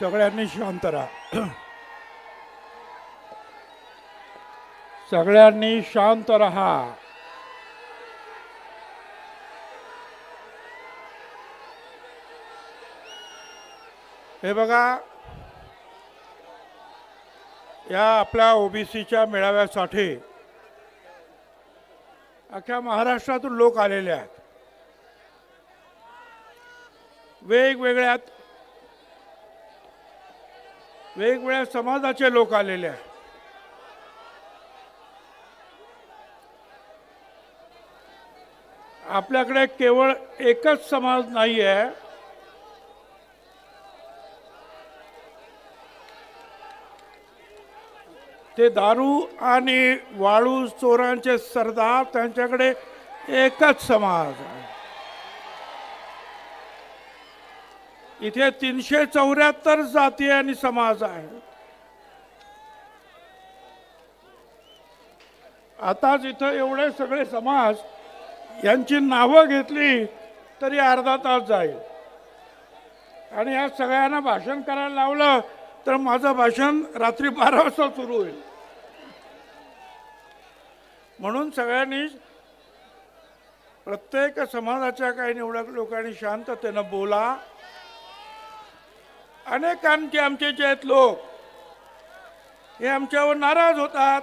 सगळ्यांनी शांत राहा. सगळ्यांनी शांत राहा. हे बघा या आपल्या ओबीसीच्या मेळाव्यासाठी अख्ख्या महाराष्ट्रातून लोक आलेले आहेत. वेगवेगळ्या वेगवेगळ्या समाजाचे लोक आलेले आहेत. आपल्याकडे केवळ एकच समाज नाही आहे ते दारू आणि वाळू चोरांचे सरदार त्यांच्याकडे एकच समाज आहे. इथे तीनशे चौऱ्याहत्तर जाती आणि समाज आहे. आताच इथं एवढे सगळे समाज यांची नावं घेतली तरी अर्धा तास जाईल. आणि या सगळ्यांना भाषण करायला लावलं तर माझं भाषण रात्री बारा वाजता सुरू होईल. म्हणून सगळ्यांनी प्रत्येक समाजाच्या काही निवडक लोकांनी शांततेनं बोला. अनेकांचे आमचे जे आहेत लोक. हे आमच्यावर नाराज होतात.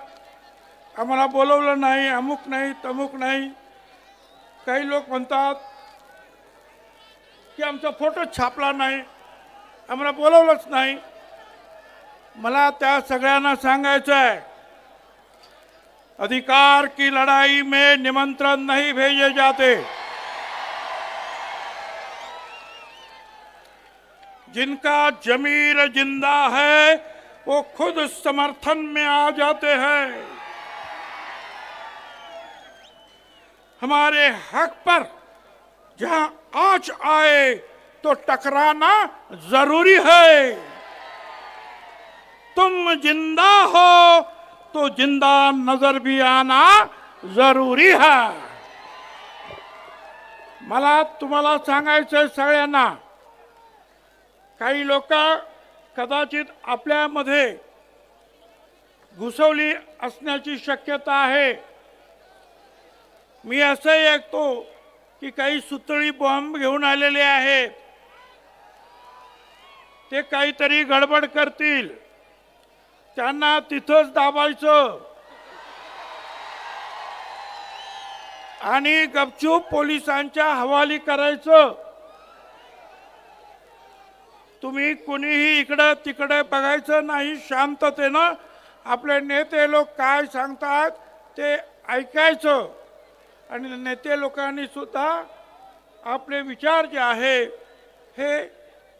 आम्हाला बोलवलं नाही अमुक नाही तमुक नाही. काही लोक म्हणतात की आमचा फोटो छापला नाही आम्हाला बोलवलंच नाही. मला त्या सगळ्यांना सांगायचं आहे अधिकार की लड़ाई में निमंत्रण नहीं भेजे जाते. जिनका जमीर ज़िंदा है, वो खुद समर्थन में आ जाते हैं। हमारे हक पर जहाँ आँच आए तो टकराना ज़रूरी है। तुम ज़िंदा हो तो ज़िंदा नज़र भी आना ज़रूरी है। मला तुम्हाला सांगायचं सगळ्यांना काही लोक कदाचित आपल्यामध्ये घुसवली असण्याची शक्यता आहे. मी असंही ऐकतो की काही सुतळी बॉम्ब घेऊन आलेले आहेत. ते काहीतरी गडबड करतील. त्यांना तिथंच दाबायचं. आणि गपचूप पोलिसांच्या हवाली करायचं. तुम्ही कुणीही इकडं तिकडे बघायचं नाही शांततेनं. आपले नेते लोक काय सांगतात ते ऐकायचं. आणि नेते लोकांनी सुद्धा आपले विचार जे आहे हे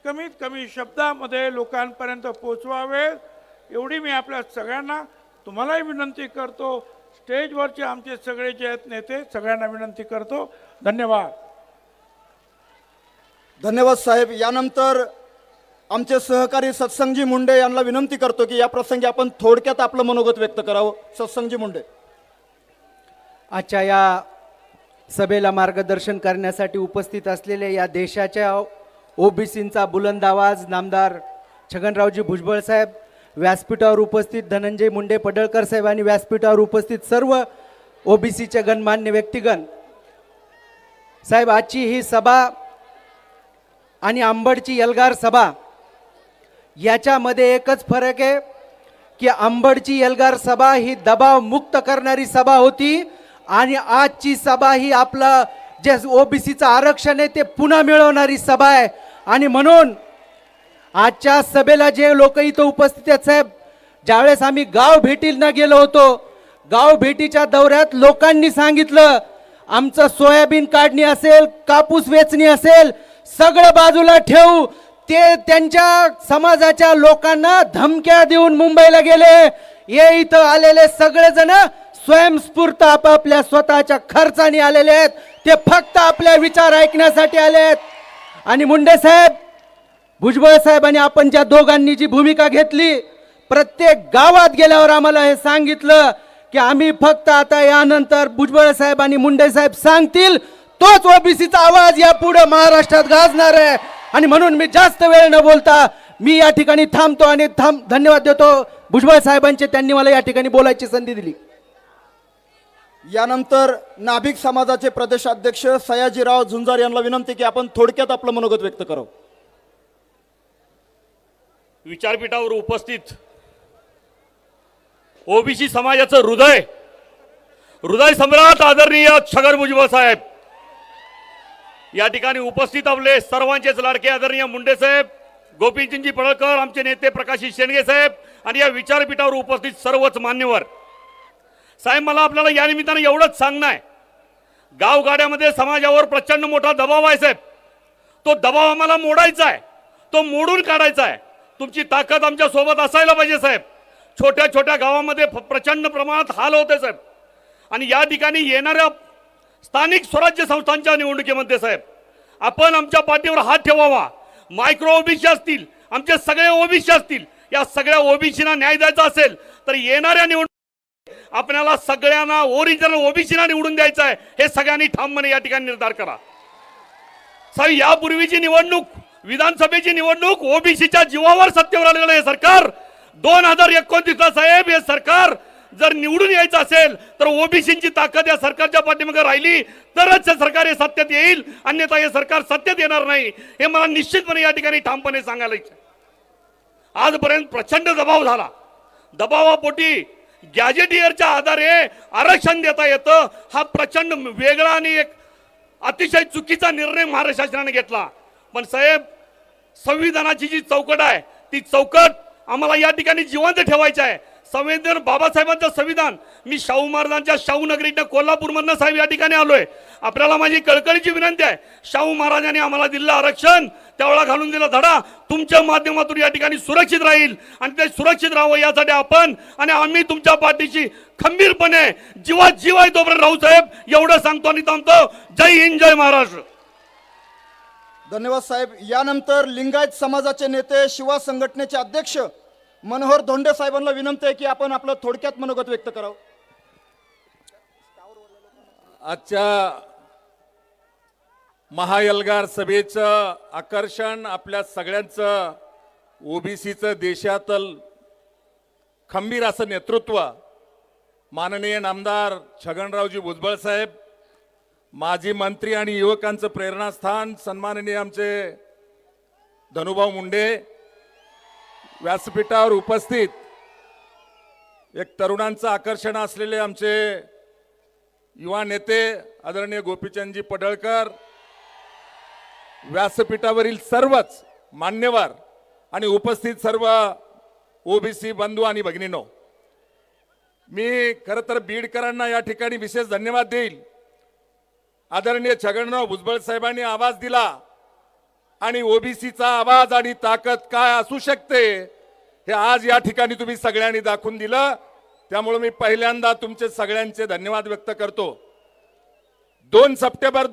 कमीत कमी शब्दामध्ये लोकांपर्यंत पोचवावे एवढी मी आपल्या सगळ्यांना तुम्हालाही विनंती करतो. स्टेजवरचे आमचे सगळे जे आहेत नेते सगळ्यांना विनंती करतो. धन्यवाद. धन्यवाद साहेब. यानंतर आमचे सहकारी सत्संगजी मुंडे यांना विनंती करतो की या प्रसंगी आपण थोडक्यात आपलं मनोगत व्यक्त करावं. सत्संगजी मुंडे. आजच्या या सभेला मार्गदर्शन करण्यासाठी उपस्थित असलेल्या या देशाच्या ओबीसींचा बुलंद आवाज नामदार छगनरावजी भुजबळ साहेब व्यासपीठावर उपस्थित धनंजय मुंडे पडळकर साहेब आणि व्यासपीठावर उपस्थित सर्व ओबीसीचे गणमान्य व्यक्तिगण. साहेब आजची ही सभा आणि आंबडची यलगार सभा याच्यामध्ये एकच फरक आहे की आंबडची एल्गार सभा ही दबाव मुक्त करणारी सभा होती आणि आजची सभा ही आपलं जे ओबीसीचं आरक्षण आहे ते पुन्हा मिळवणारी सभा आहे. आणि म्हणून आजच्या सभेला जे लोक इथं उपस्थित आहेत साहेब ज्यावेळेस आम्ही गाव भेटीला गेलो होतो गाव भेटीच्या दौऱ्यात लोकांनी सांगितलं आमचं सोयाबीन काढणी असेल कापूस वेचणी असेल सगळं बाजूला ठेवू ते त्यांच्या समाजाच्या लोकांना धमक्या देऊन मुंबईला गेले. हे इथं आलेले सगळेजण स्वयंस्फूर्त आपापल्या स्वतःच्या खर्चाने आलेले आहेत. ते फक्त आपल्या विचार ऐकण्यासाठी आले आहेत. आणि मुंडे साहेब भुजबळ साहेबांनी आपण ज्या दोघांनी जी भूमिका घेतली प्रत्येक गावात गेल्यावर आम्हाला हे सांगितलं की आम्ही फक्त आता यानंतर भुजबळ साहेब आणि मुंडे साहेब सांगतील तोच ओबीसीचा आवाज या पुढं महाराष्ट्रात गाजणार आहे. आणि म्हणून मी जास्त वेळ न बोलता मी या ठिकाणी थांबतो आणि थांब धन्यवाद देतो. भुजबळ साहेबांचे त्यांनी मला या ठिकाणी बोलायची संधी दिली. यानंतर नाभिक समाजाचे प्रदेशाध्यक्ष सयाजीराव झुंजार यांना विनंती की आपण थोडक्यात आपलं मनोगत व्यक्त करावं विचारपीठावर उपस्थित ओबीसी समाजाचं हृदय हृदय सम्राट आदरणीय छगन भुजबळ साहेब. या ठिकाणी उपस्थित आपले सर्वांचेच लाडके आदरणीय मुंडे साहेब गोपीचंदजी पडळकर आमचे नेते प्रकाशित शेंडगे साहेब आणि या विचारपीठावर उपस्थित सर्वच मान्यवर. साहेब मला आपल्याला या निमित्तानं एवढंच सांगणं आहे. गावगाड्यामध्ये समाजावर प्रचंड मोठा दबाव आहे साहेब. तो दबाव आम्हाला मोडायचा आहे. तो मोडून काढायचा आहे. तुमची ताकद आमच्यासोबत असायला पाहिजे साहेब. छोट्या छोट्या गावामध्ये फ- प्रचंड प्रमाणात हाल होते साहेब. आणि या ठिकाणी येणाऱ्या स्थानिक स्वराज्य संस्थांच्या निवडणुकीमध्ये साहेब. आपण आमच्या पाठीवर हात ठेवावा. मायक्रो ओबीसी असतील आमचे सगळे ओबीसी असतील. या सगळ्या ओबीसीना न्याय द्यायचा असेल तर येणाऱ्या निवडणूक आपल्याला सगळ्यांना ओरिजिनल ओबीसीना निवडून द्यायचं आहे हे सगळ्यांनी ठामपणे या ठिकाणी निर्धार करा. साहेब यापूर्वीची निवडणूक विधानसभेची निवडणूक ओबीसीच्या जीवावर सत्तेवर आलेलं हे सरकार. दोन हजार एकोणतीसला साहेब हे सरकार जर निवडून यायचं असेल तर ओबीसीची ताकद या सरकारच्या पाठीमागे राहिली तरच हे सरकार हे सत्तेत येईल. अन्यथा हे सरकार सत्तेत येणार नाही. हे मला निश्चितपणे या ठिकाणी ठामपणे सांगायला इच्छा आजपर्यंत प्रचंड दबाव झाला. दबावापोटी गॅजेटियरच्या आधारे आरक्षण देता येतं. हा प्रचंड वेगळा आणि एक अतिशय चुकीचा निर्णय महाराष्ट्र शासनाने घेतला. पण साहेब संविधानाची जी चौकट आहे ती चौकट आम्हाला या ठिकाणी जिवंत ठेवायची आहे. संविधान बाबासाहेबांचं संविधान. मी शाहू महाराजांच्या शाहू नगरीतनं कोल्हापूरमधनं साहेब या ठिकाणी आलोय. आपल्याला माझी कळकळीची विनंती आहे. शाहू महाराजांनी आम्हाला दिलेलं आरक्षण. त्यावेळा घालून दिला धडा. तुमच्या माध्यमातून या ठिकाणी सुरक्षित राहील आणि ते सुरक्षित राहावं यासाठी आपण आणि आम्ही तुमच्या पाठीशी खंबीरपणे जीवा जीव आहे तोपर्यंत राहू साहेब. एवढं सांगतो आणि थांबतो. जय हिंद जय महाराष्ट्र. धन्यवाद साहेब. यानंतर लिंगायत समाजाचे नेते शिवा संघटनेचे अध्यक्ष मनोहर धोंडे साहेबांना विनंती आहे की आपण आपलं थोडक्यात मनोगत व्यक्त करावं. आजच्या महाएल्गार सभेचं आकर्षण आपल्या सगळ्यांचं ओबीसीचं देशातल खंबीर असं नेतृत्व माननीय नामदार छगनरावजी भुजबळ साहेब माजी मंत्री आणि युवकांचं प्रेरणास्थान सन्माननीय आमचे धनुभाऊ मुंडे व्यासपीठावर उपस्थित एक तरुणांचं आकर्षण असलेले आमचे युवा नेते आदरणीय गोपीचंदजी पडळकर व्यासपीठावरील सर्वच मान्यवर आणि उपस्थित सर्व ओबीसी बंधू आणि भगिनीनो मी खरं तर बीडकरांना या ठिकाणी विशेष धन्यवाद देईल. आदरणीय छगनराव भुजबळ साहेबांनी आवाज दिला. आणि ओबीसीचा आवाज आणि ताकद काय असू शकते हे आज या ठिकाणी तुम्ही सगळ्यांनी दाखवून दिलं. त्यामुळे मी पहिल्यांदा तुमचे सगळ्यांचे धन्यवाद व्यक्त करतो. दोन सप्टेंबर दोन